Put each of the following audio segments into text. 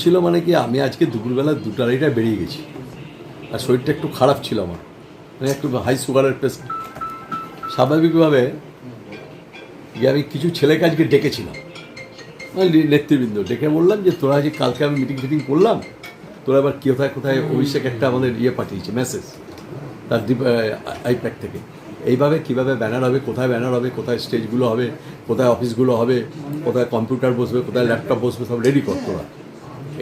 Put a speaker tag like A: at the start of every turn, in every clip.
A: হয়েছিল মানে কি, আমি আজকে দুপুরবেলা দুটো আড়াইটায় বেরিয়ে গেছি। আর শরীরটা একটু খারাপ ছিল আমার। মানে একটু হাই সুগারের পেশেন্ট স্বাভাবিকভাবে যে আমি কিছু ছেলেকে আজকে ডেকেছিলাম। নেতৃবৃন্দ, ডেকে বললাম যে, তোরা আজকে কালকে আমি মিটিং ফিটিং করলাম, তোরা এবার কোথায় কোথায় অভিষেক একটা আমাদের ইয়ে পাঠিয়েছে মেসেজ তার আইপ্যাক থেকে। এইভাবে কীভাবে ব্যানার হবে, কোথায় ব্যানার হবে, কোথায় স্টেজগুলো হবে, কোথায় অফিসগুলো হবে, কোথায় কম্পিউটার বসবে, কোথায় ল্যাপটপ বসবে, সব রেডি কর তোরা।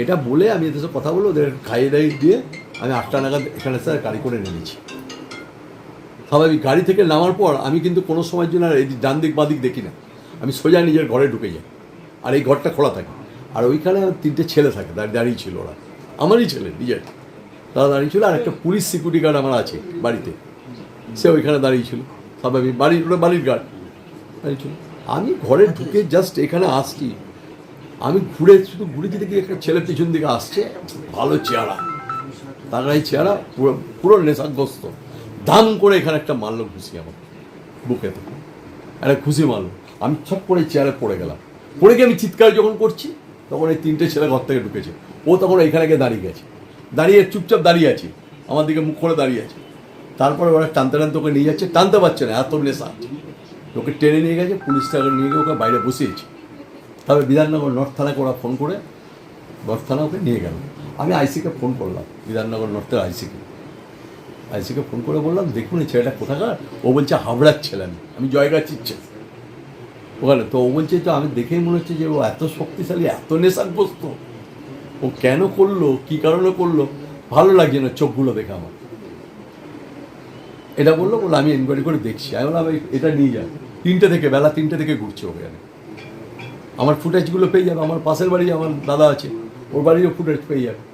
A: এটা বলে আমি এদের সাথে কথা বলে ওদের খাইয়ে দাইয়ে দিয়ে আমি আটটা নাগাদ এখানে স্যার গাড়ি করে নেমেছি স্বাভাবিক, গাড়ি থেকে নামার পর আমি কিন্তু কোনো সময়ের জন্য আর এই ডান দিক বাদিক দেখি না। আমি সোজা নিজের ঘরে ঢুকে যাই। আর এই ঘরটা খোলা থাকে। আর ওইখানে তিনটে ছেলে থাকে, দাঁড়িয়ে ছিল ওরা। আমারই ছেলে, নিজের। তারা দাঁড়িয়ে ছিল, আর একটা পুলিশ সিকিউরিটি গার্ড আমার আছে বাড়িতে। সে ওইখানে দাঁড়িয়ে ছিল। স্বাভাবিক, বাড়ির বাড়ির গার্ড ছিল। আমি ঘরে ঢুকে জাস্ট এখানে আসছি। আমি ঘুরে, শুধু ঘুরে যেতে গিয়ে একটা ছেলে পিছন দিকে আসছে, ভালো চেহারা। তার এই চেহারা, পুরো পুরো নেশাগ্রস্ত। দাম করে এখানে একটা মারলো ঘুষি আমার বুকেতে একটা ঘুষি মারলো আমি ছপ করে চেয়ারে পড়ে গেলাম। পড়ে গিয়ে আমি চিৎকার যখন করছি, তখন এই তিনটে ছেলে ঘর থেকে ঢুকেছে। ও তখন এখানে গিয়ে দাঁড়িয়ে গেছে। দাঁড়িয়ে চুপচাপ দাঁড়িয়ে আছে। আমার দিকে মুখ করে দাঁড়িয়ে আছে। তারপরে ওরা টানতে টানতে ওকে নিয়ে যাচ্ছে। টানতে পারছে না, এত নেশা। ওকে টেনে নিয়ে গেছে, পুলিশ নিয়ে গিয়ে ওকে বাইরে বসিয়েছে। তবে বিধাননগর নর্থ থানাকে ওরা ফোন করে নর্থ থানা ওকে নিয়ে গেল। আমি আইসিকে ফোন করলাম, বিধাননগর নর্থের আইসিকে আইসিকে ফোন করে বললাম, দেখুন, এই ছেলেটা কোথাকার? ও বলছে হাবড়ার ছেলে আমি। আমি জয়গাছির ছেলে ওখানে তো ও বলছে, তো আমি দেখেই মনে হচ্ছে যে ও এত শক্তিশালী, এত নেশাগ্রস্ত। ও কেন করল? কি কারণে করল? ভালো লাগছে না চোখগুলো দেখে আমার। এটা বলল বলে আমি এনকোয়ারি করে দেখছি। আমি বললাম এটা নিয়ে যান। তিনটে থেকে, বেলা তিনটে থেকে ঘুরছে ওখানে আমার ফুটেজগুলো পেয়ে যাবে, আমার পাশের বাড়ি আমার দাদা আছে, ওর বাড়িও ফুটেজ পেয়ে যাবে।